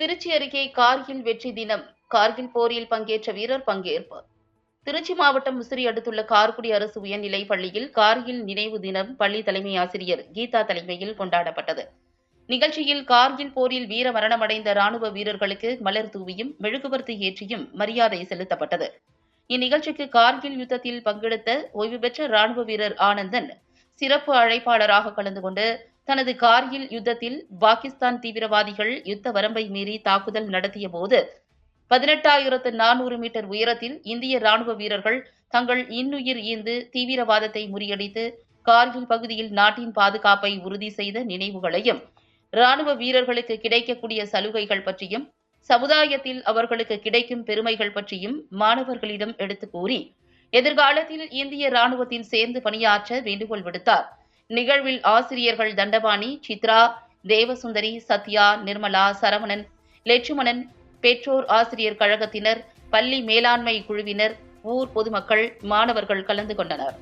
திருச்சி அருகே கார்கில் வெற்றி தினம். கார்கில் போரில் பங்கேற்ற வீரர் பங்கேற்பு. திருச்சி மாவட்டம் முசிறி அடுத்துள்ள கார்குடி அரசு உயர்நிலைப் பள்ளியில் கார்கில் நினைவு தினம் பள்ளி தலைமை ஆசிரியர் கீதா தலைமையில் கொண்டாடப்பட்டது. நிகழ்ச்சியில் கார்கில் போரில் வீர மரணமடைந்த ராணுவ வீரர்களுக்கு மலர் தூவியும் மெழுகுவர்த்தி ஏற்றியும் மரியாதை செலுத்தப்பட்டது. இந்நிகழ்ச்சிக்கு கார்கில் யுத்தத்தில் பங்கெடுத்த ஓய்வு பெற்ற ராணுவ வீரர் ஆனந்தன் சிறப்பு அழைப்பாளராக கலந்து கொண்டு தனது கார்கில் யுத்தத்தில் பாகிஸ்தான் தீவிரவாதிகள் யுத்த வரம்பை மீறி தாக்குதல் நடத்திய போது பதினெட்டாயிரத்து நானூறு மீட்டர் உயரத்தில் இந்திய ராணுவ வீரர்கள் தங்கள் இன்னுயிர் ஈந்து தீவிரவாதத்தை முறியடித்து கார்கில் பகுதியில் நாட்டின் பாதுகாப்பை உறுதி செய்த நினைவுகளையும் ராணுவ வீரர்களுக்கு கிடைக்கக்கூடிய சலுகைகள் பற்றியும் சமுதாயத்தில் அவர்களுக்கு கிடைக்கும் பெருமைகள் பற்றியும் மாணவர்களிடம் எடுத்துக் கூறி எதிர்காலத்தில் இந்திய ராணுவத்தில் சேர்ந்து பணியாற்ற வேண்டுகோள் விடுத்தார். நிகழ்வில் ஆசிரியர்கள் தண்டபாணி சித்ரா தேவசுந்தரி சத்யா நிர்மலா சரவணன் லட்சுமணன் பெற்றோர் ஆசிரியர் கழகத்தினர் பள்ளி மேலாண்மை குழுவினர் ஊர் பொதுமக்கள் மாணவர்கள் கலந்து கொண்டனர்.